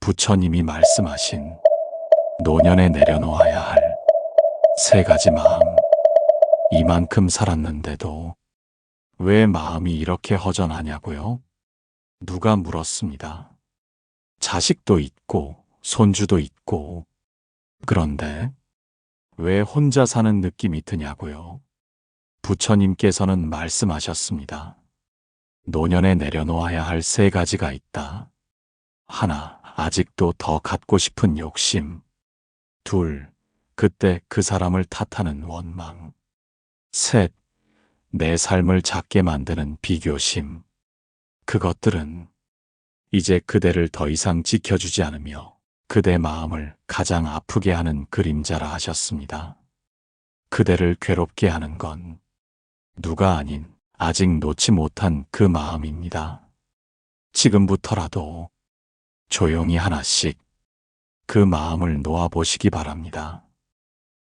부처님이 말씀하신 노년에 내려놓아야 할 세 가지 마음. 이만큼 살았는데도 왜 마음이 이렇게 허전하냐고요? 누가 물었습니다. 자식도 있고 손주도 있고 그런데 왜 혼자 사는 느낌이 드냐고요? 부처님께서는 말씀하셨습니다. 노년에 내려놓아야 할 세 가지가 있다. 하나, 아직도 더 갖고 싶은 욕심. 둘, 그때 그 사람을 탓하는 원망. 셋, 내 삶을 작게 만드는 비교심. 그것들은 이제 그대를 더 이상 지켜주지 않으며 그대 마음을 가장 아프게 하는 그림자라 하셨습니다. 그대를 괴롭게 하는 건 누가 아닌 아직 놓지 못한 그 마음입니다. 지금부터라도 조용히 하나씩 그 마음을 놓아보시기 바랍니다.